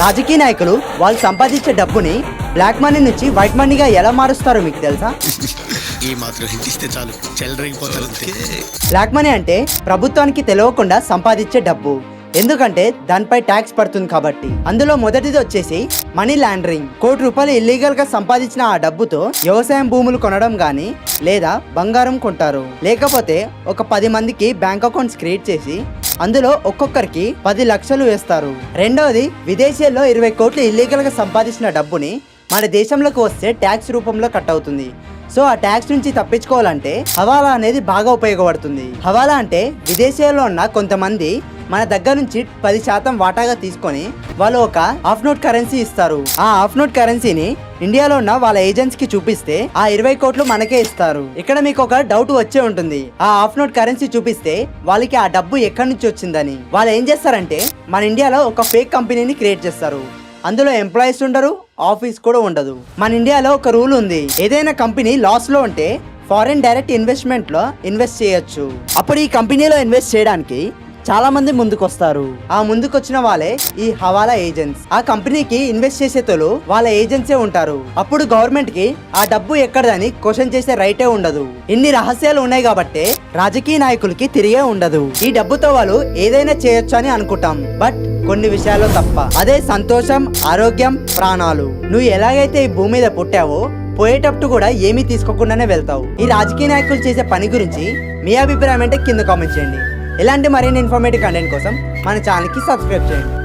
రాజకీయ నాయకులు వాళ్ళు సంపాదించే డబ్బుని బ్లాక్ మనీ నుంచి వైట్ మనీగా ఎలా మారుస్తారో మీకు తెలుసా? ఈ మాత్రం చాలు. బ్లాక్ మనీ అంటే ప్రభుత్వానికి తెలియకుండా సంపాదించే డబ్బు. ఎందుకంటే దానిపై ట్యాక్స్ పడుతుంది కాబట్టి. అందులో మొదటిది వచ్చేసి మనీ లాండరింగ్. కోటి రూపాయలు ఇల్లీగల్గా సంపాదించిన ఆ డబ్బుతో వ్యవసాయం భూములు కొనడం గాని లేదా బంగారం కొంటారు. లేకపోతే ఒక పది మందికి బ్యాంక్ అకౌంట్స్ క్రియేట్ చేసి అందులో ఒక్కొక్కరికి పది లక్షలు వేస్తారు. రెండవది విదేశీయాల్లో ఇరవై కోట్లు ఇల్లీగల్గా సంపాదించిన డబ్బుని మన దేశంలోకి వస్తే ట్యాక్స్ రూపంలో కట్ అవుతుంది. సో ఆ ట్యాక్స్ నుంచి తప్పించుకోవాలంటే హవాలా అనేది బాగా ఉపయోగపడుతుంది. హవాలా అంటే విదేశీయాల్లో ఉన్న కొంతమంది మన దగ్గర నుంచి పది శాతం వాటాగా తీసుకొని వాళ్ళు ఒక హాఫ్ నోట్ కరెన్సీ ఇస్తారు. ఆ హాఫ్ నోట్ కరెన్సీని ఇండియాలో ఉన్న వాళ్ళ ఏజెంట్స్కి చూపిస్తే ఆ ఇరవై కోట్లు మనకే ఇస్తారు. ఇక్కడ మీకు ఒక డౌట్ వచ్చే ఉంటుంది. ఆ హాఫ్ నోట్ కరెన్సీ చూపిస్తే వాళ్ళకి ఆ డబ్బు ఎక్కడి నుంచి వచ్చిందని. వాళ్ళు ఏం చేస్తారంటే మన ఇండియాలో ఒక ఫేక్ కంపెనీని క్రియేట్ చేస్తారు. అందులో ఎంప్లాయీస్ ఉండరు ఆఫీస్ కూడా ఉండదు. మన ఇండియాలో ఒక రూల్ ఉంది. ఏదైనా కంపెనీ లాస్లో ఉంటే ఫారిన్ డైరెక్ట్ ఇన్వెస్ట్మెంట్లో ఇన్వెస్ట్ చేయొచ్చు. అప్పుడు ఈ కంపెనీలో ఇన్వెస్ట్ చేయడానికి చాలా మంది ముందుకొస్తారు. ఆ ముందుకొచ్చిన వాళ్ళే ఈ హవాలా ఏజెంట్స్. ఆ కంపెనీకి ఇన్వెస్ట్ చేసేతోలు వాళ్ళ ఏజెంట్సే ఉంటారు. అప్పుడు గవర్నమెంట్కి ఆ డబ్బు ఎక్కడదని క్వశ్చన్ చేసే రైటే ఉండదు. ఇన్ని రహస్యాలు ఉన్నాయి కాబట్టి రాజకీయ నాయకులకి తిరిగే ఉండదు. ఈ డబ్బుతో వాళ్ళు ఏదైనా చేయొచ్చు అని అనుకుంటాం. బట్ కొన్ని విషయాల్లో తప్ప. అదే సంతోషం ఆరోగ్యం ప్రాణాలు. నువ్వు ఎలాగైతే ఈ భూమి మీద పుట్టావో పోయేటప్పుడు కూడా ఏమీ తీసుకోకుండానే వెళ్తావు. ఈ రాజకీయ నాయకులు చేసే పని గురించి మీ అభిప్రాయం అంటే కింద కామెంట్ చేయండి. ఇలాంటి మరిన్ని ఇన్ఫర్మేటివ్ కంటెంట్ కోసం మన ఛానల్కి సబ్స్క్రైబ్ చేయండి.